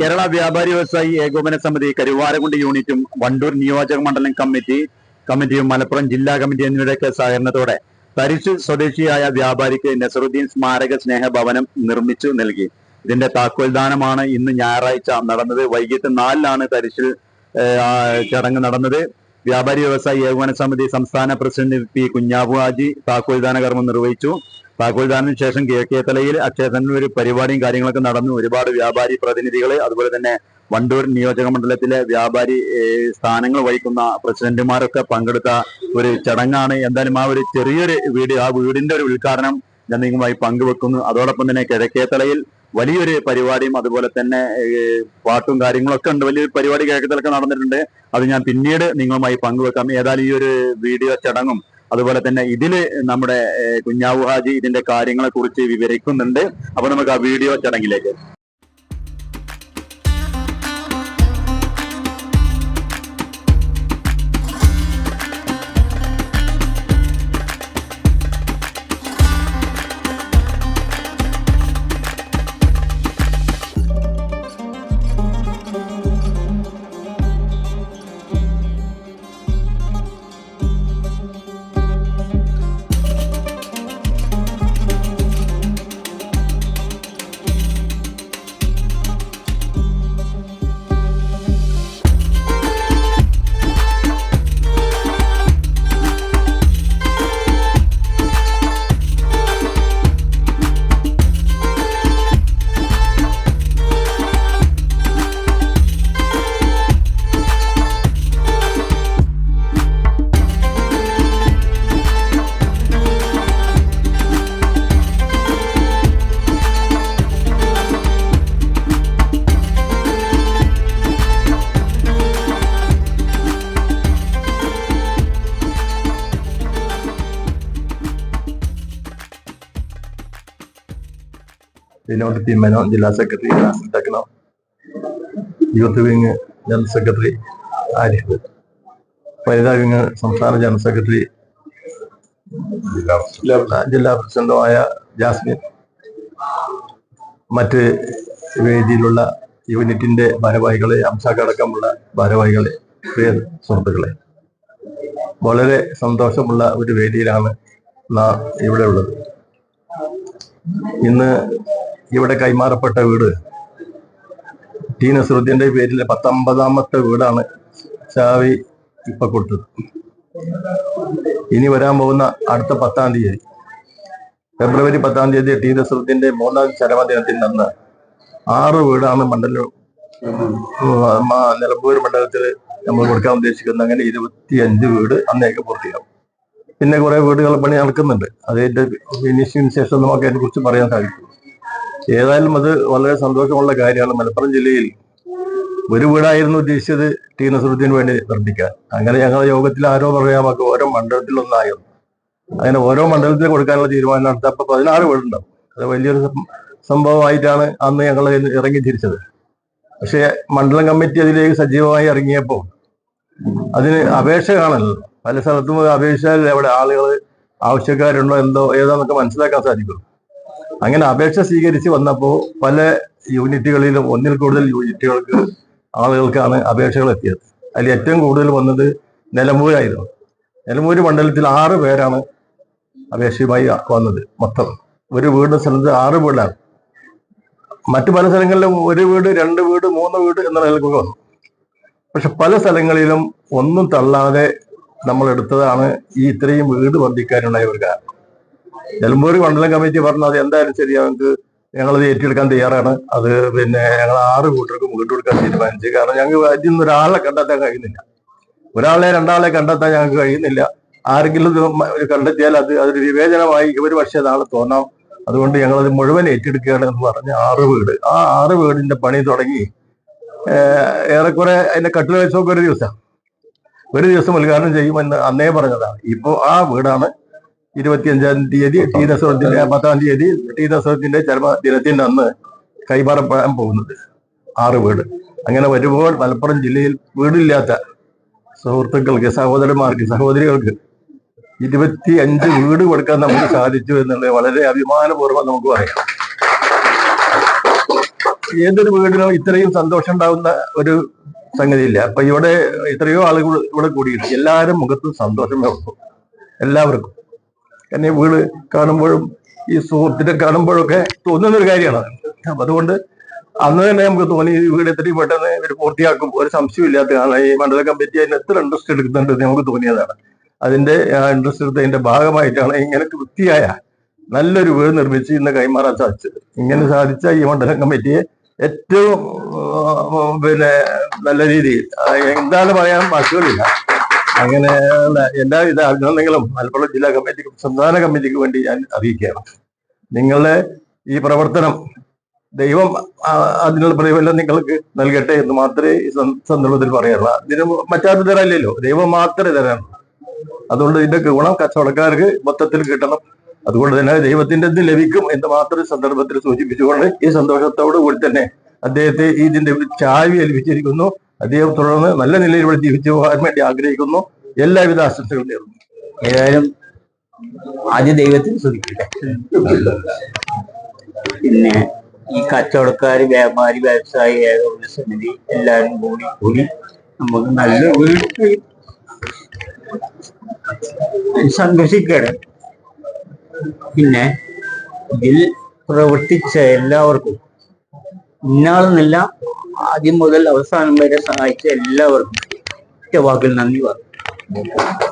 കേരള വ്യാപാരി വ്യവസായി ഏകോപന സമിതി കരുവാരകുണ്ട് യൂണിറ്റും വണ്ടൂർ നിയോജക മണ്ഡലം കമ്മിറ്റി കമ്മിറ്റിയും മലപ്പുറം ജില്ലാ കമ്മിറ്റി എന്നിവയുടെയൊക്കെ സഹകരണത്തോടെ തരിശ് സ്വദേശിയായ വ്യാപാരിക്ക് നസറുദ്ദീൻ സ്മാരക സ്നേഹഭവനം നിർമ്മിച്ചു നൽകി. ഇതിന്റെ താക്കോൽദാനമാണ് ഇന്ന് ഞായറാഴ്ച നടന്നത്. വൈകിട്ട് നാലിലാണ് തരിശിൽ ചടങ്ങ് നടന്നത്. വ്യാപാരി വ്യവസായി ഏകോപന സമിതി സംസ്ഥാന പ്രസിഡന്റ് പി കുഞ്ഞാബു ഹാജി താക്കോൽദാന കർമ്മം നിർവഹിച്ചു. താക്കോൽദാനത്തിന് ശേഷം കിഴക്കേത്തലയിൽ അക്ഷയതനിൽ ഒരു പരിപാടിയും കാര്യങ്ങളൊക്കെ നടന്നു. ഒരുപാട് വ്യാപാരി പ്രതിനിധികൾ അതുപോലെ തന്നെ വണ്ടൂർ നിയോജക മണ്ഡലത്തിലെ വ്യാപാരി സ്ഥാനങ്ങൾ വഹിക്കുന്ന പ്രസിഡന്റുമാരൊക്കെ പങ്കെടുത്ത ഒരു ചടങ്ങാണ്. എന്തായാലും ആ ഒരു ചെറിയൊരു വീട് ആ വീടിന്റെ ഒരു ഉദ്ഘാടനം ഞാൻ നിങ്ങളുമായി പങ്കുവെക്കുന്നു. അതോടൊപ്പം തന്നെ കിഴക്കേത്തലയിൽ വലിയൊരു പരിപാടിയും അതുപോലെ തന്നെ പാട്ടും കാര്യങ്ങളൊക്കെ ഉണ്ട്. വലിയൊരു പരിപാടി കേൾക്കത്തിലൊക്കെ നടന്നിട്ടുണ്ട്. അത് ഞാൻ പിന്നീട് നിങ്ങളുമായി പങ്കുവെക്കാം. ഏതായാലും ഈ ഒരു വീഡിയോ ചടങ്ങും അതുപോലെ തന്നെ ഇതിൽ നമ്മുടെ കുഞ്ഞാവു ഹാജി ഇതിന്റെ കാര്യങ്ങളെ കുറിച്ച് വിവരിക്കുന്നുണ്ട്. അപ്പൊ നമുക്ക് ആ വീഡിയോ ചടങ്ങിലേക്ക് വിനോദ് പി മേനോൻ ജില്ലാ secretary techno youth wing general secretary Arif വനിതാ വിങ് സംസ്ഥാന ജനറൽ സെക്രട്ടറി ജില്ലാ പ്രസിഡന്റുമായ ജാസ്മിൻ മറ്റ് വേദിയിലുള്ള യൂണിറ്റിന്റെ ഭാരവാഹികളെ അംശാക്കടക്കമുള്ള ഭാരവാഹികളെ പ്രിയ സുഹൃത്തുക്കളെ വളരെ സന്തോഷമുള്ള ഒരു വേദിയിലാണ് നാം ഇവിടെ ഉള്ളത് ഇന്ന് ഇവിടെ കൈമാറപ്പെട്ട വീട്. ടി നസറുദ്ദീന്റെ പേരിലെ പത്തൊമ്പതാമത്തെ വീടാണ് ചാവി ഇപ്പൊ കൊടുത്തത്. ഇനി വരാൻ പോകുന്ന അടുത്ത പത്താം തീയതി. ഫെബ്രുവരി പത്താം തീയതി ടി നസറുദ്ദീന്റെ മൂന്നാം ചരമദിനത്തിൽ നിന്ന് ആറ് വീടാണ് മണ്ഡലം നിലമ്പൂർ മണ്ഡലത്തിൽ നമ്മൾ കൊടുക്കാൻ ഉദ്ദേശിക്കുന്ന അങ്ങനെ ഇരുപത്തിയഞ്ച് വീട് അന്നേക്ക് പൂർത്തിയാവും. പിന്നെ കുറെ വീടുകൾ പണി നടക്കുന്നുണ്ട്. അതിന്റെ ഫിനിഷിംഗ് ശേഷം നമുക്ക് അതിനെ കുറിച്ച് പറയാൻ സാധിക്കും. ഏതായാലും അത് വളരെ സന്തോഷമുള്ള കാര്യമാണ്. മലപ്പുറം ജില്ലയിൽ ഒരു വീടായിരുന്നു ഉദ്ദേശിച്ചത് ടി നസറുദ്ദീന് വേണ്ടി നിർമ്മിക്കാൻ. അങ്ങനെ ഞങ്ങളുടെ യോഗത്തിൽ ആരോ പറയാം നമുക്ക് ഓരോ മണ്ഡലത്തിലൊന്നായിരുന്നു അങ്ങനെ ഓരോ മണ്ഡലത്തിൽ കൊടുക്കാനുള്ള തീരുമാനം നടത്തി അപ്പൊ പതിനാറ് വീടുണ്ടാവും. അത് വലിയൊരു സംഭവമായിട്ടാണ് അന്ന് ഞങ്ങൾ ഇറങ്ങി തിരിച്ചത്. പക്ഷേ മണ്ഡലം കമ്മിറ്റി അതിലേക്ക് സജീവമായി ഇറങ്ങിയപ്പോൾ അതിന് അപേക്ഷ കാണല്ലോ. പല സ്ഥലത്തും അപേക്ഷിച്ചാൽ എവിടെ ആളുകൾ ആവശ്യക്കാരുണ്ടോ എന്തോ ഏതാന്നൊക്കെ മനസ്സിലാക്കാൻ സാധിക്കും. അങ്ങനെ അപേക്ഷ സ്വീകരിച്ച് വന്നപ്പോൾ പല യൂണിറ്റുകളിലും ഒന്നിൽ കൂടുതൽ യൂണിറ്റുകൾക്ക് ആളുകൾക്കാണ് അപേക്ഷകൾ എത്തിയത്. അതിൽ ഏറ്റവും കൂടുതൽ വന്നത് നിലമ്പൂരായിരുന്നു. നിലമ്പൂർ മണ്ഡലത്തിൽ ആറ് പേരാണ് അപേക്ഷയുമായി വന്നത് മൊത്തം. ഒരു വീട് സ്ഥലത്ത് ആറ് വീടാണ്. മറ്റു പല സ്ഥലങ്ങളിലും ഒരു വീട് രണ്ട് വീട് മൂന്ന് വീട് എന്ന നിലക്കൊക്കെ വന്നു. പക്ഷെ പല സ്ഥലങ്ങളിലും ഒന്നും തള്ളാതെ നമ്മൾ എടുത്തതാണ് ഈ ഇത്രയും വീട് വർദ്ധിക്കാനുണ്ടായ ഒരു കാരണം. നിലമ്പൂർ മണ്ഡലം കമ്മിറ്റി പറഞ്ഞു അത് എന്തായാലും ശരി ഞങ്ങൾക്ക് ഞങ്ങളത് ഏറ്റെടുക്കാൻ തയ്യാറാണ്. അത് പിന്നെ ഞങ്ങൾ ആറ് കൂട്ടർക്കും കൊടുക്കാൻ തീരുമാനിച്ചു. കാരണം ഞങ്ങൾക്ക് അതിൽ നിന്ന് ഒരാളെ കണ്ടെത്താൻ കഴിയുന്നില്ല. ഒരാളെ രണ്ടാളെ കണ്ടെത്താൻ ഞങ്ങൾക്ക് കഴിയുന്നില്ല. ആരെങ്കിലും ഒരു കണ്ടെത്തിയാൽ അത് അതൊരു വിവേചനമായി ഇവർ പക്ഷേ നാളെ തോന്നാം. അതുകൊണ്ട് ഞങ്ങളത് മുഴുവൻ ഏറ്റെടുക്കുകയാണ് എന്ന് പറഞ്ഞ് ആറ് വീട്. ആ ആറ് വീടിന്റെ പണി തുടങ്ങി ഏറെക്കുറെ അതിന്റെ കട്ടിൽ വെച്ചൊക്കെ ഒരു ദിവസം. ഒരു ദിവസം ഉദ്ഘാടനം ചെയ്യുമെന്ന് അന്നേ പറഞ്ഞതാണ്. ഇപ്പോ ആ വീടാണ് ഇരുപത്തിയഞ്ചാം തീയതി ടി ദസവത്തിന്റെ പത്താം തീയതി ടി നസറത്തിന്റെ ചരമദിനത്തിന്റെ അന്ന് കൈമാറപ്പെടാൻ പോകുന്നത്. ആറ് വീട്. അങ്ങനെ വരുമ്പോൾ മലപ്പുറം ജില്ലയിൽ വീടില്ലാത്ത സുഹൃത്തുക്കൾക്ക് സഹോദരന്മാർക്ക് സഹോദരികൾക്ക് ഇരുപത്തി അഞ്ച് വീട് കൊടുക്കാൻ നമുക്ക് സാധിച്ചു എന്നുള്ളത് വളരെ അഭിമാനപൂർവം നമുക്ക് പറയാം. ഏതൊരു വീടിനും ഇത്രയും സന്തോഷം ഉണ്ടാവുന്ന ഒരു സംഗതിയില്ല. അപ്പൊ ഇവിടെ ഇത്രയോ ആളുകൾ ഇവിടെ കൂടിയിട്ട് എല്ലാവരും മുഖത്തും സന്തോഷമേ ഉള്ളൂ. എല്ലാവർക്കും. ഈ വീട് കാണുമ്പോഴും ഈ സുഹൃത്തിനെ കാണുമ്പോഴൊക്കെ തോന്നുന്ന ഒരു കാര്യമാണ്. അപ്പൊ അതുകൊണ്ട് അന്ന് തന്നെ നമുക്ക് തോന്നി ഈ വീട് എത്രയും പെട്ടെന്ന് ഇവർ പൂർത്തിയാക്കും. ഒരു സംശയമില്ലാത്ത കാരണം ഈ മണ്ഡല കമ്മിറ്റി അതിന് എത്ര ഇൻട്രസ്റ്റ് എടുക്കുന്നുണ്ട് എന്ന് നമുക്ക് തോന്നിയതാണ്. അതിന്റെ ഇൻട്രസ്റ്റ് എടുത്തതിന്റെ ഭാഗമായിട്ടാണ് ഇങ്ങനെ വൃത്തിയായ നല്ലൊരു വീട് നിർമ്മിച്ച് ഇന്ന് കൈമാറാൻ സാധിച്ചത്. ഇങ്ങനെ സാധിച്ച ഈ മണ്ഡലം കമ്മിറ്റിയെ ഏറ്റവും പിന്നെ നല്ല രീതിയിൽ എന്താണ് പറയാൻ വാക്കുകളില്ല. അങ്ങനെ എല്ലാവിധ അഭിനന്ദനങ്ങളും മലപ്പുറം ജില്ലാ കമ്മിറ്റിക്കും സംസ്ഥാന കമ്മിറ്റിക്കും വേണ്ടി ഞാൻ അറിയിക്കുകയാണ്. നിങ്ങളുടെ ഈ പ്രവർത്തനം ദൈവം അതിനുള്ള പ്രതിഫലം നിങ്ങൾക്ക് നൽകട്ടെ എന്ന് മാത്രമേ ഈ സന്ദർഭത്തിൽ പറയാറുള്ളൂ. അതിന് മറ്റാരും തരാനില്ലല്ലോ. ദൈവം മാത്രമേ തരാനുള്ളൂ. അതുകൊണ്ട് ഇതിന്റെ ഗുണം കച്ചവടക്കാർക്ക് മൊത്തത്തിൽ കിട്ടണം. അതുകൊണ്ട് തന്നെ ദൈവത്തിന്റെ ഇത് ലഭിക്കും എന്ന് മാത്രം സന്ദർഭത്തിൽ സൂചിപ്പിച്ചുകൊണ്ട് ഈ സന്തോഷത്തോടു കൂടി തന്നെ അദ്ദേഹത്തെ ഇതിന്റെ ചാവി ഏൽപ്പിച്ചിരിക്കുന്നു. അദ്ദേഹം തുടർന്ന് നല്ല നിലയിൽ ഇവിടെ ജീവിച്ചു പോകാൻ വേണ്ടി ആഗ്രഹിക്കുന്നു. എല്ലാവിധ ആശംസകളും നേരുന്നു. ഏതായാലും ആദ്യം ദൈവത്തിന് ശ്രദ്ധിക്കട്ടെ പിന്നെ ഈ കച്ചവടക്കാര് വ്യാപാരി വ്യവസായി ഏകോപന സമിതി എല്ലാവരും കൂടി കൂടി നമുക്ക് നല്ല വീട്ടിൽ സന്തോഷിക്കണം പിന്നെ ഇതിൽ പ്രവർത്തിച്ച എല്ലാവർക്കും ഇന്നാളെന്നല്ല ആദ്യം മുതൽ അവസാനം വരെ സഹായിച്ച എല്ലാവർക്കും വാക്കിൽ നന്ദി പറഞ്ഞു.